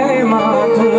માથું મૂકી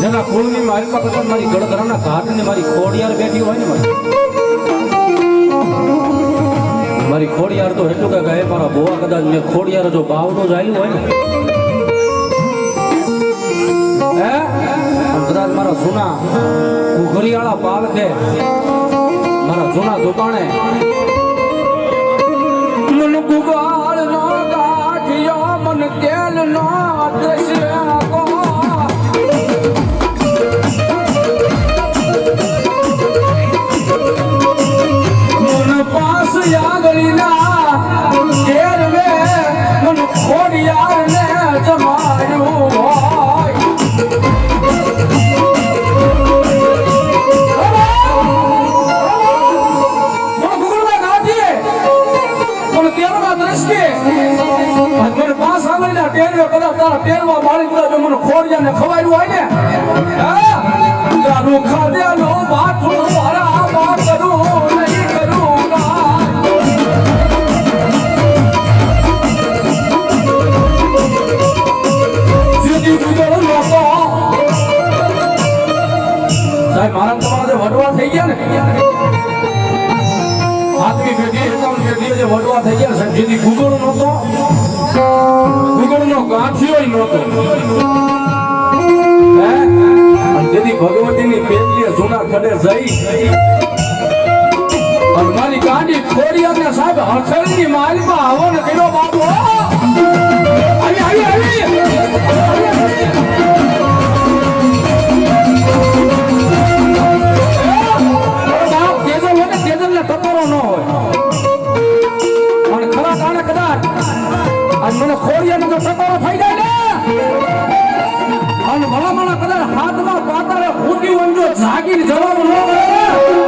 જેના કુળની મારી પાસે મારી ગળધરાના ઘાટને મારી ખોડિયાર બેઠી હોય ને મારી. મારી ખોડિયાર તો એટલું કે ગાય મારા બોવા કદાચ મેં ખોડિયાર જો બાવનો જ આવ્યું હોય ને. હે? કદાચ મારા જૂના ઘુઘરીવાળા પાલખે મારા જૂના દુકાને. મન ગુગાળ નો ગાંઠિયો મન તેલ નો દ્રશ્ય ટેરવે કદાચ તારા પહેરવા મારી કદાચ જો મને ખોડિયાને ખવાયું હોય ને? નહીં કરું ના. સાહેબ, મારા તમારા જે વડવા થઈ ગયા ને? જેથી ગુગળ નહોતો. ગુગળ નો ગાંઠિયો નહોતો. અને જેથી ભગવતીની પેઢીએ જૂના ખડે જઈ. અને મારી ખોરી ખોડિયાને સાહેબ હથેળીની માલમાં હવન કર્યો બાબુ આવી આવી આવી ને ટપોરો ન હોય. આજ મને ખોડિયાનો જો ટપોરો થઈ જાય ને. અને ભલા ભલા કદાચ હાથમાં પાતાળે ફૂટી હોય જાગીને જવાનું ન મળે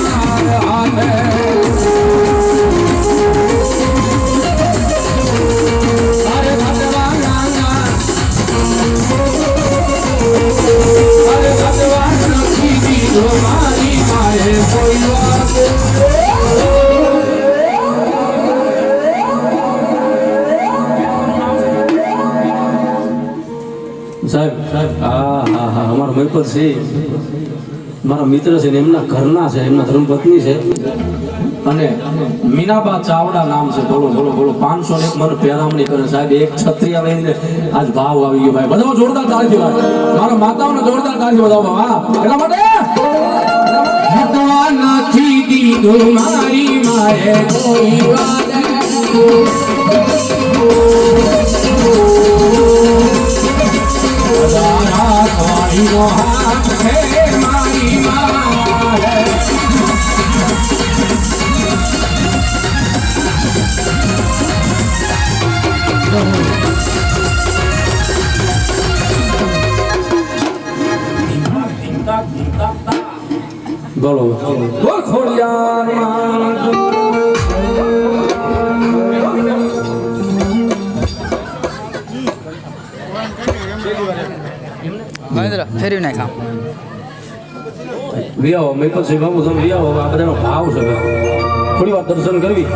છે. મારા મિત્ર છે એમના ઘરના છે, એમના ધર્મપત્ની છે. અને મીનાબા ચાવડા નામ છે, બોલો બોલો બોલો. પાંચસો ને એક મને પહેરામણી કરે સાહેબ, એક છત્રીયા લઈને આજ ભાવ આવી ગયો ભાઈ. બધા જોરદાર તાળી મારા માતાઓને જોરદાર તાળી બતાવો હા. એટલા માટે? નથી દીધું મારી માએ કોઈ વાત તારા હાથ છે મારી માએ બોલો બોલ ખોડિયાર મહેન્દ્ર ફેરવી નાખ આમ વિયાવો, મેં પછી બાબુ તમે વિયાવો આ બધાનો ભાવ છે થોડી વાર દર્શન કરવી.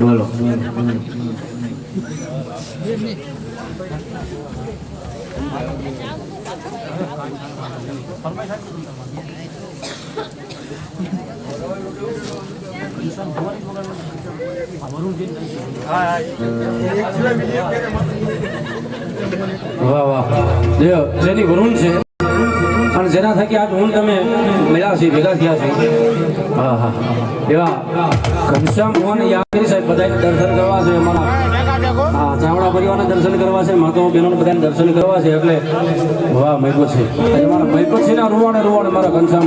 બોલો. વાહ વાહ. જેની વરુણ છે. અને જેના થકી આજ હું તમે મળ્યા છીએ ભેગા થયા છીએ હા હા એવા ઘનશ્યામ મોહન યાદ સાહેબ બધા દર્શન કરવા છે અમારા. ચાવડા પરિવારના દર્શન કરવા છે માતા બહેનોને બધાને દર્શન કરવા છે એટલે વાહ આજે મારા મહિપત છે ના રૂવાડે રૂવાડે મારા ઘનશ્યામ.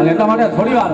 અને એટલા માટે થોડી વાર.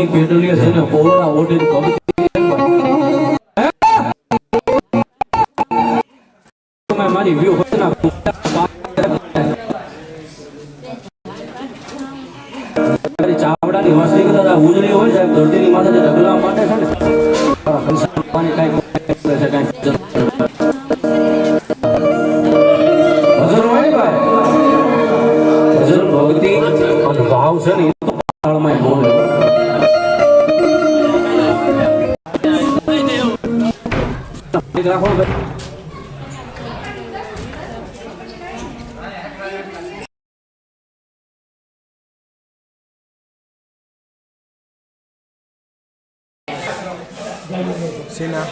બાળ કે જૂની પેટલીએ જેને કોરડા ઓઢી તમે મારી વ્યૂ હોતના ચાવડાની કદાચ આ ઉજળી હોય સાહેબ ધરતીની માથે ઢગલા માટે છે ને সিনা